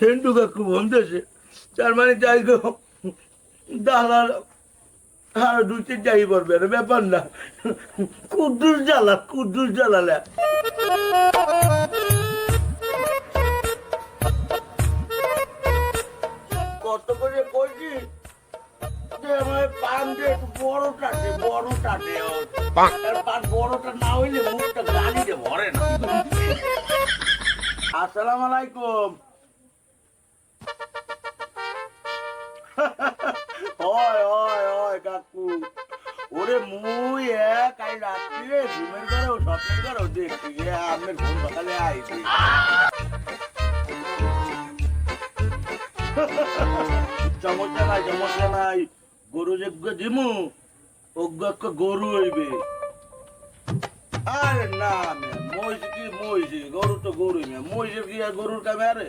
সেন্টু কাকু বলতেছে তার মানে যাই গো দালাল আর যাই পড়বে না ব্যাপার না। কুদ্দুস জ্বালা কুদ্দুস জ্বালালে। কত করে কইছি? যে আমার পান দিয়ে একটু বড় টাটে বড় টাটে আর পান বড়টা না হইলে মুখটা গালিতে ভরে না। আসসালামু আলাইকুম। ওরে মুই এক আই রাত্রিরে ঘুমের ঘরেও, স্বপ্নের ঘরেও দেখছি যে ঘুম সকালে আইছি সমস্যা নাই সমস্যা নাই, গরু যজ্ঞ দিমু, অজ্ঞ গরু হইবে। আরে না মহিষ কি মহিষ? গরু তো গরুই ম্যাম মহিষের কি গরুর কামে আরে?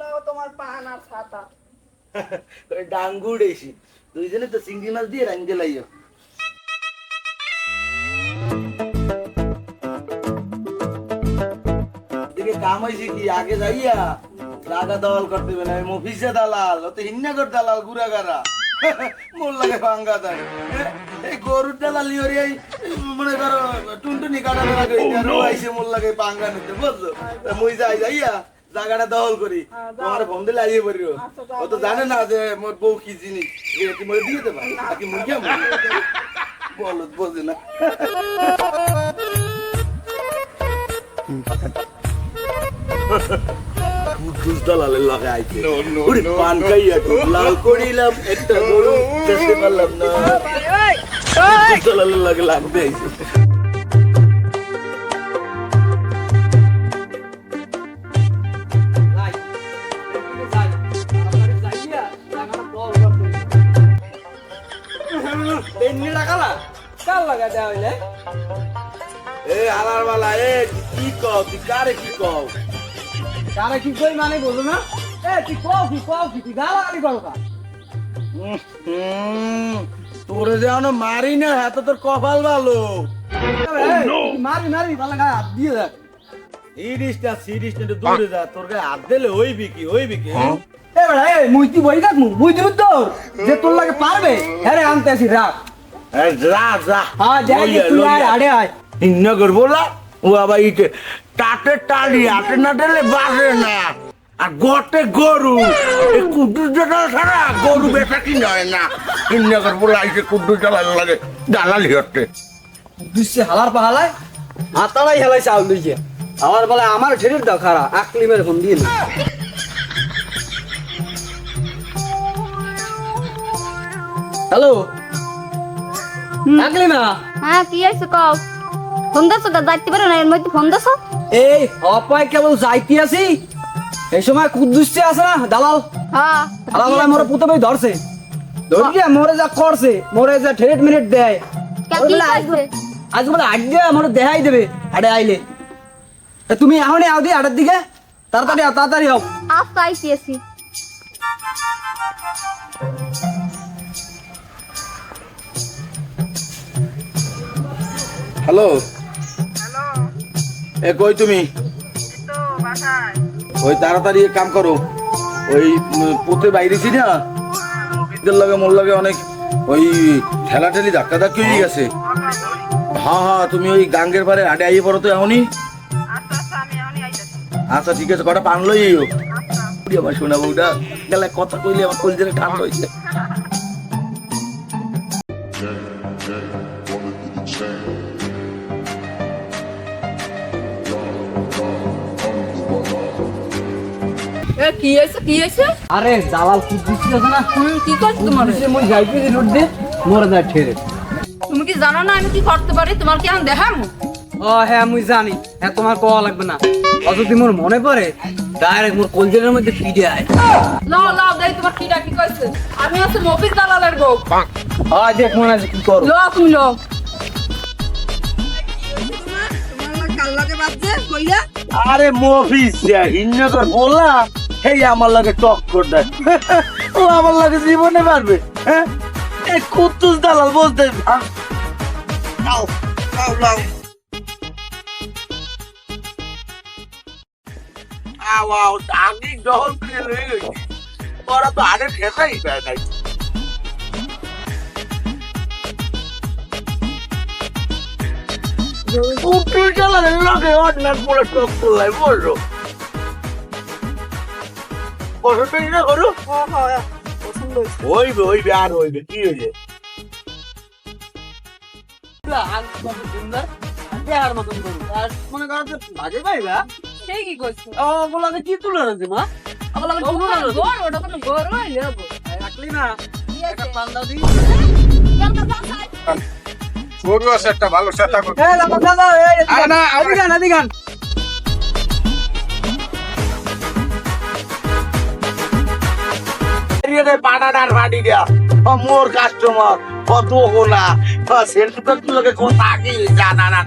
লও তোমার পান আর ছাতা। ওই ডাঙ্গু উড়েছি দুইজনে তো চিংড়ি মাছ দিয়ে রাঙ্গে লাইও। দিকে কাম হয়েছে কি? আগে যাইয়া লাগা দল করতে না মফিসে দালাল অত হিন্নাগর দালাল গুড়াগারা মোর লাগে ভাঙ্গা দেয়। এই গরুর দালাল লিওরি এই মনে করো টুনটুনি লাগে আর আইসে মোর লাগে পাঙ্গা নিতে বুঝছ? তা মুই যাই যাইয়া জায়গাটা দখল করি। তোমার ফোন দিলে আইয়ে পড়িও ও তো জানে না যে মোর বউ কি জিনিস। এটা কি মরে দিয়ে দেবা? নাকি মুরগি বলো বোঝে না। কুদ্দুস না কুদ্দুস দালালের লগে দেওয়া হইলে? এ আলার বালা এ কি কও তুই কারে কি কও? কারা কি কই মানে বলো না? এ তুই কও কি কও কি তুই গালা গালি করো কা? তোরে যেন মারি না হাতে তোর কপাল ভালো। মারি মারি ভালো গায়ে হাত দিয়ে দেখ। সিরিজটা সিরিজটা একটু দূরে যা তোর গায়ে হাত দিলে হইবি কি হইবি কি? এ বেড়া এ মুই তুই বই থাক মুই দিব তোর যে তোর লাগে পারবে রে আনতে আসি রাখ। এ, যা যা। হ্যাঁ যাই লইয়া, তুই আয় লইয়া। আড়ে আয়। হিন্না করব না? ও আবার ইটে টাটে টালি হাতে না দিলে বাজে না। আর গটে গরু এই কুদ্দুস জানা ছাড়া গরু বেচা কি নয় না। হিন্না করব লাইছে কুদ্দুস জ্বালাল লাগে দালালি হচ্ছে দুসে হালার পাহালায় হাতালাই হেলাই চাউল আমার বলে আমার ঠেরের দাও খারা আকলি মেরে ফোন দিয়ে হ্যালো? হ্যাঁ কি কও? ফোন দেছো যাইতে পারো না এর মধ্যে ফোন দেছো? এই অপায় কেবল যাইতে আছি এই সময় কুদ্দুসে আছে না দালাল? হ্যাঁ। দালাল মোরে পুতো ভাই ধরছে। ধরিয়া মোরে যা করছে মোরে যা ঠেরেট মিনিট দেয়। কি বলে আজ আজ বলে আগ মোরে দেখাই দেবে আরে আইলে। তুমি এখনই আও দি আটের দিকে। তাড়াতাড়ি আও তাড়াতাড়ি আও। আস্তে হ্যালো। এ কই তুমি? ওই তাড়াতাড়ি এক কাম করো। ওই পোতে বাইরেছি না? এদের লগে মোর লগে অনেক ওই ঠেলা ঠেলি ধাক্কা ধাক্কি হয়ে গেছে হ্যাঁ হ্যাঁ তুমি ওই গাঙ্গের পারে আডে আইয়ে পড়ো তো এমনই আচ্ছা ঠিক আছে কটা পান লই আমার শোনা বউটা। গেলে কথা কইলে আমার কলজের এ কি হয়েছে কি হয়েছে? আরে দালাল কুদ্দুসে আছে না হুম কি করছ তোমার? কুদ্দুসে মই যাইতে রোড দে মোরে যা ঠেরে। তুমি কি জানো না আমি কি করতে পারি? তোমার কি এখন দেখাম? ও হ্যাঁ মুই জানি। হ্যাঁ তোমার কওয়া লাগবে না। যদি মোর মনে পড়ে ডাইরেক্ট মোর কলজের মধ্যে ফিরে আয়। লাও লাও দেই তোমার কি কইছে? আমি হচ্ছে মফিজ দালালের বউ। আয় দেখ মনে আছে কি করো। লো তুমি লো আরে মফিস হিন্নকর বললাম এই আমার লাগে টক্কর দেয় ও আমার লাগে জীবনে পারবে হ্যাঁ? এই কুত্তুস দালাল বলতে লাও, লাও, লাও। আও, আমি যখন ফেল হয়ে গেছি, ওরা তো আগে খেতেই দেয় নাই। লগে বলল পছন্দ না করো হইবে হইবে আর হইবে কি হইবে? মনে করো পাইবা সেই কি কইছে ও বলাকে কি তুলে রাখছি মা? আবার লাগে তুলে রাখছি গোর ওটা কোনো গোর হইলে হব রাখলি না। একটা পান্দাও দি। গরু আছে একটা ভালো সেটা করো। এই লাগো দাদা এই না, আদি গান আদি গান। পাটাটার ফাটি দেয়া। মোর কাস্টমার কত কি না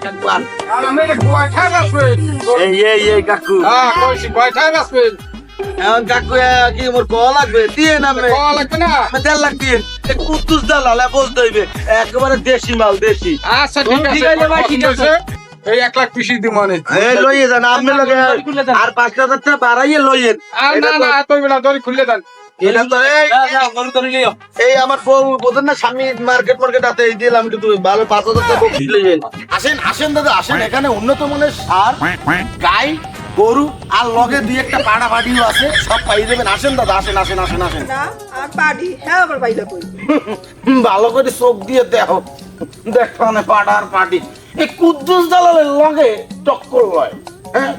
একবার আর আমি এটা কয়টায় বাঁচবেন? এই এই এই কাকু। কইছি, কয়টায় বাঁচবেন? এখন কাকু কি মোর কল লাগবে? দিয়ে নামে খাওয়া লাগবে না? দেড় লাখ দিন কুত্তুস দালাল বলতে হইবে একেবারে দেশি মাল দেশি। আচ্ছা, ঠিক আছে, ভাই, ঠিক পছন্দ এই এক লাখ পিসি দিব মানে। এই লইয়ে যান আপনি আর পাঁচ হাজার টাকা বাড়াইয়ে লইয়েন। আর না না তো- এত দড়ি খুললে দেন। এই গরু তো নিয়ে এই আমার বোঝেন না স্বামী মার্কেট মার্কেট আছে দিলাম কিন্তু ভালো পাঁচ হাজার টাকা আসেন আসেন দাদা আসেন এখানে উন্নত মানের সার গাই গরু আর লগে দুই একটা পাড়া পাটিও আছে সব পাই দেবেন। আসেন দাদা আসেন আসেন আসেন আসেন। আর পার্টি হ্যাঁ আবার বাইরে ভালো করে চোখ দিয়ে দেখো। দেখো না পাড়া আর পাটি এই কুদ্দুস দালালের লগে টক্কর লয় হ্যাঁ?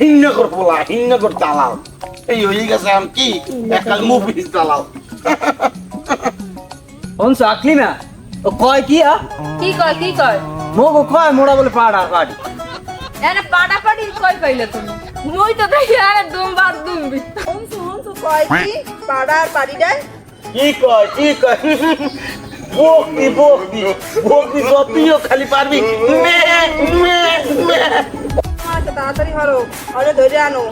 হিন্নকর পোলা হিন্নকর দালাল। এই হয়ে গেছে আমি কি? একাল মুভিস দালাল কোন চাকলি না? ও কয় কি আ? কি কয় কি কয়? মোগো কয় মোড়া বলে পাড়া পাড়ি। এনে পাটা পাটি কই পাইলে তুমি? মুই তো দেখি আরে দুমবার দুমবি। শুনছু কয় কি? পাড়া আর পাড়িটায় কি কয় কি কয়? বকবি বকবি বকবি যতইও খালি পারবি। মে মে মে। আচ্ছা তাড়াতাড়ি হরো আরে ধরে আনো।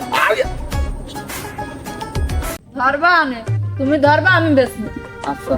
ধরবা আনে তুমি ধরবা আমি বেসবো আচ্ছা।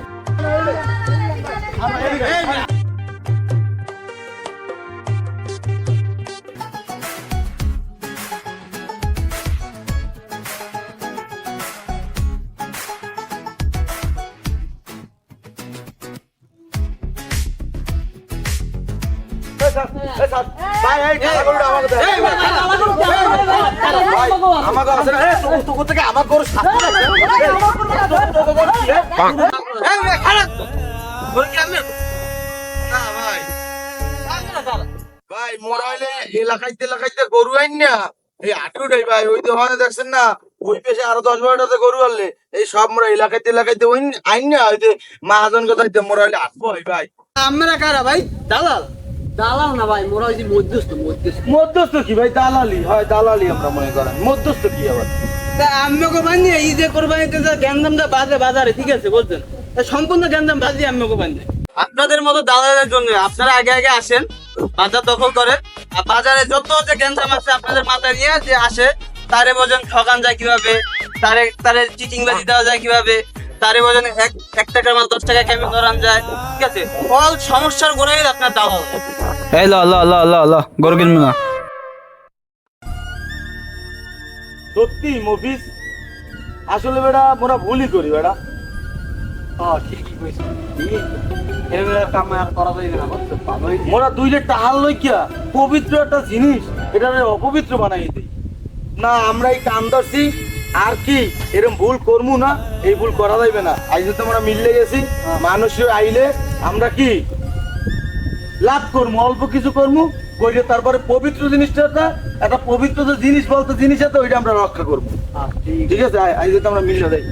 মোরা হইলে এলাকাইতে এলাকাইতে গরু আইন না। এই আটুটাই ভাই, ওই হয় দেখছেন না, ওই পেশে আরও দশ বারোটাতে গরু আনলে। এই সব মোরা এলাকাইতে এলাকাইতে ওই আইন না, ওই যে মাহাজন কথাইতে মোরা হইলে আটবো ভাই। আমরা কারা ভাই? দালাল? দালাল না ভাই? মোরা ওই যে মধ্যস্থ মধ্যস্থ। মধ্যস্থ কি ভাই? দালালি। হয় দালালি আমরা মনে করেন। মধ্যস্থ কি আবার? তা আম্মকে বান্ধে এই যে কোরবানিতে যে গ্যান্দামটা বাজে বাজারে ঠিক আছে বলছেন। সম্পূর্ণ গ্যান্দাম বাজি আম্মকে বান্ধে। আপনাদের মতো দালালের জন্য আপনারা আগে আগে আসেন বাজার দখল করেন। আর বাজারে যত যে গ্যান্দাম আছে আপনাদের মাথায় নিয়ে যে আসে তারে বোঝেন ঠকান যায় কীভাবে তারে তারে চিটিং বাজি দেওয়া যায় কীভাবে তারে বোঝেন এক এক টাকার মাল দশ টাকা কেমন ধরান যায় ঠিক আছে? অল সমস্যার গোড়াই আপনার দালাল এই ল ল ল ল ল গরু কিনবো না সত্যি মফিস আসলে বেটা মোরা ভুলই করি বেটা। মোরা দুইলে টাহাল লইকিয়া পবিত্র একটা জিনিস এটা অপবিত্র বানাই দিই। না আমরা এই কাম ধরছি আর কি? এরম ভুল করব না এই ভুল করা যাইবে না। আজ তো আমরা মিললে গেছি মানুষের আইলে আমরা কি লাভ করব অল্প কিছু করব কইলে তারপরে পবিত্র জিনিসটা একটা পবিত্র যে জিনিস বলতে জিনিস আছে ওইটা আমরা রক্ষা করব ঠিক আছে? আজ তো আমরা মিললে যাই।